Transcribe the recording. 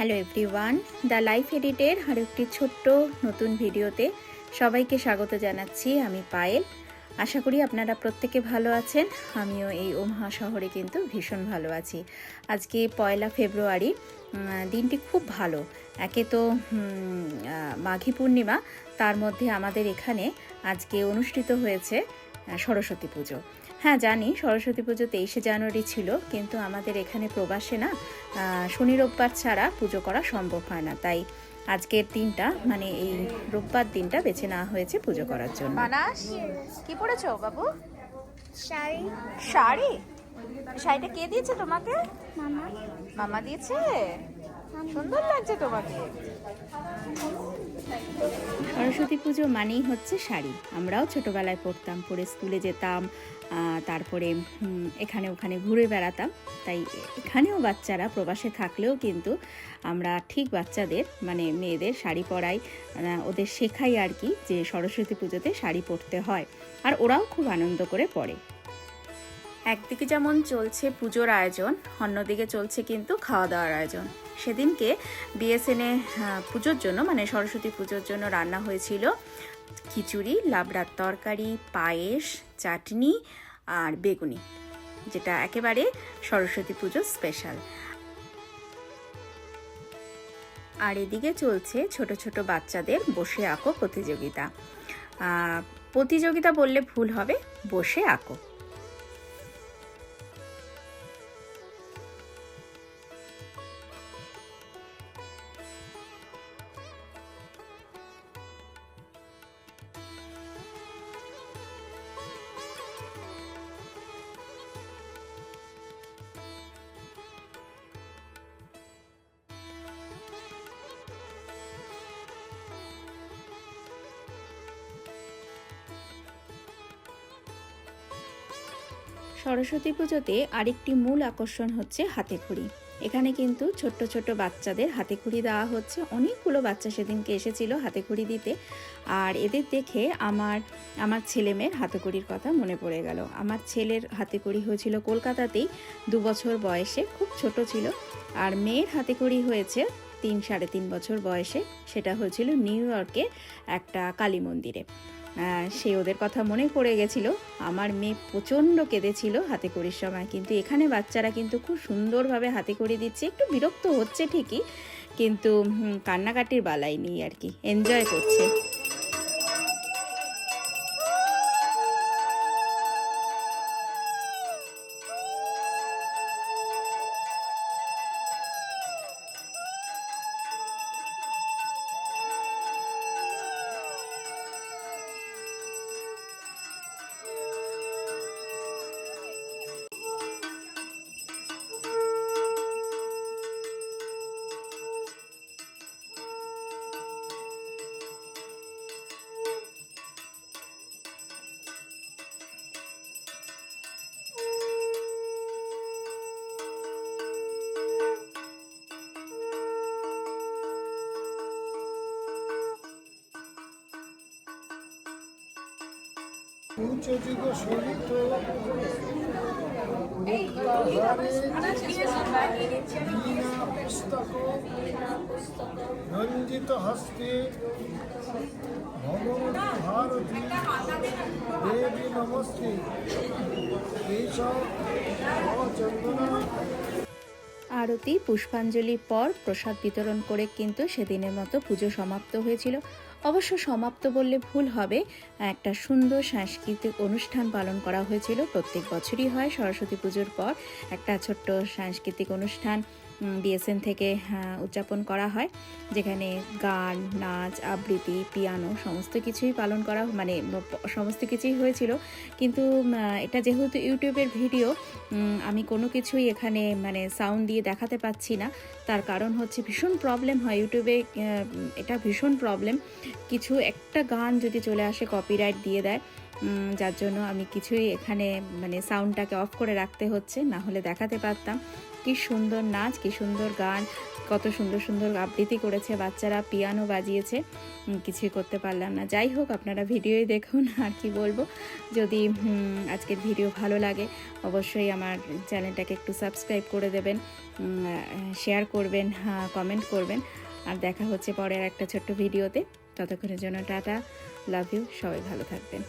Hello everyone the life এডিটের আর একটি ছোট্ট নতুন ভিডিওতে সবাইকে স্বাগত জানাচ্ছি, আমি পায়েল। আশা করি আপনারা প্রত্যেকে ভালো আছেন, আমিও এই ওমহা শহরে কিন্তু ভীষণ ভালো আছি। আজকে পয়লা ফেব্রুয়ারি দিনটি খুব ভালো। একে তো মাঘী পূর্ণিমা, তার মধ্যে আমাদের এখানে আজকে অনুষ্ঠিত হয়েছে সরস্বতী পুজো। হ্যাঁ জানি সরস্বতী পুজো তেইশে জানুয়ারি ছিল কিন্তু আমাদের এখানে প্রবাসে না শনি রোববার ছাড়া পুজো করা সম্ভব হয় না। তাই আজকের দিনটা মানে এই রোববার দিনটা বেছে নেওয়া হয়েছে পুজো করার জন্য। মানাস কি পড়েছো বাবু? শাড়ি। শাড়ি? শাড়িটা কে দিয়েছে তোমাকে? মামা। মামা দিয়েছে? সুন্দর লাগছে তোমাকে। সরস্বতী পুজো মানেই হচ্ছে শাড়ি। আমরাও ছোটবেলায় পড়তাম পরে স্কুলে যেতাম তারপরে এখানে ওখানে ঘুরে বেড়াতাম। তাই এখানেও বাচ্চারা প্রবাসে থাকলেও কিন্তু আমরা ঠিক বাচ্চাদের মানে মেয়েদের শাড়ি পরাই ওদের শেখাই আর কি যে সরস্বতী পুজোতে শাড়ি পরতে হয়। আর ওরাও খুব আনন্দ করে পরে। একদিকে যেমন চলছে পুজোর আয়োজন, অন্যদিকে চলছে কিন্তু খাওয়া দাওয়ার আয়োজন। সেদিনকে বিএসএনে পুজোর জন্য মানে সরস্বতী পুজোর জন্য রান্না হয়েছিল খিচুড়ি, লাবড়ার তরকারি, পায়েস, চাটনি আর বেগুনি, যেটা একেবারে সরস্বতী পুজো স্পেশাল। আর এদিকে চলছে ছোট ছোট বাচ্চাদের বসে আঁকো প্রতিযোগিতা। প্রতিযোগিতা বললে ভুল হবে, বসে আঁকো। সরস্বতী পুজোতে আরেকটি মূল আকর্ষণ হচ্ছে হাতেখড়ি এখানে কিন্তু ছোট্ট ছোট্ট বাচ্চাদের হাতেখড়ি দেওয়া হচ্ছে। অনেকগুলো বাচ্চা সেদিনকে এসেছিল হাতেখড়ি দিতে। আর এদের দেখে আমার আমার ছেলে মেয়ের হাতেখড়ির কথা মনে পড়ে গেল। আমার ছেলের হাতেখড়ি হয়েছিল কলকাতাতেই দু বছর বয়সে, খুব ছোট ছিল। আর মেয়ের হাতেখড়ি হয়েছে তিন, সাড়ে তিন বছর বয়সে। সেটা হয়েছিল নিউ ইয়র্কে একটা কালী মন্দিরে। সে ওদের কথা মনে পড়ে গেছিল। আমার মেয়ে প্রচণ্ড কেঁদেছিল হাতে করির সময়। কিন্তু এখানে বাচ্চারা কিন্তু খুব সুন্দরভাবে হাতে করে দিচ্ছে। একটু বিরক্ত হচ্ছে ঠিকই, কিন্তু কান্নাকাটির বালাই নেই আর কি। এনজয় করছে। পুস্তক রঞ্জিত হস্তে ভগবতী ভারতী দেবী নমস্তে। এইসব চন্দনা আরতি পুষ্পাঞ্জলির পর প্রসাদ বিতরণ করে কিন্তু সেদিনের মতো পুজো সমাপ্ত হয়েছিল। অবশ্য সমাপ্ত বললে ভুল হবে। একটা সুন্দর সাংস্কৃতিক অনুষ্ঠান পালন করা হয়েছিল। প্রত্যেক বছরই হয় সরস্বতী পুজোর পর। একটা ছোট্ট সাংস্কৃতিক অনুষ্ঠান বিএসএন থেকে আহ, উদযাপন করা হয়। যেখানে গান নাচ আবৃত্তি পিয়ানো সমস্ত কিছুই পালন করা মানে সমস্ত কিছুই হয়েছিল। কিন্তু এটা যেহেতু ইউটিউবের ভিডিও আমি কোনো কিছুই এখানে মানে সাউন্ড দিয়ে দেখাতে পাচ্ছি না। তার কারণ হচ্ছে ভীষণ প্রবলেম হয় ইউটিউবে এটা ভীষণ প্রবলেম কিছু একটা গান যদি চলে আসে কপিরাইট দিয়ে দেয় যার জন্য আমি কিছুই এখানে মানে সাউন্ডটাকে অফ করে রাখতে হচ্ছে। না হলে দেখাতে পারতাম। কি সুন্দর নাচ, কি সুন্দর গান, কত সুন্দর সুন্দর আবৃত্তি করেছে, বাচ্চারা পিয়ানো বাজিয়েছে। কিছুই করতে পারলাম না। যাই হোক, আপনারা ভিডিওই দেখুন, আর কি বলব? যদি আজকের ভিডিও ভালো লাগে, অবশ্যই আমার চ্যানেলটাকে একটু সাবস্ক্রাইব করে দেবেন শেয়ার করবেন কমেন্ট করবেন। আর দেখা হচ্ছে পরের একটা ছোট্ট ভিডিওতে। ততক্ষণের জন্য টাটা লাভ ইউ সবাই ভালো থাকবেন।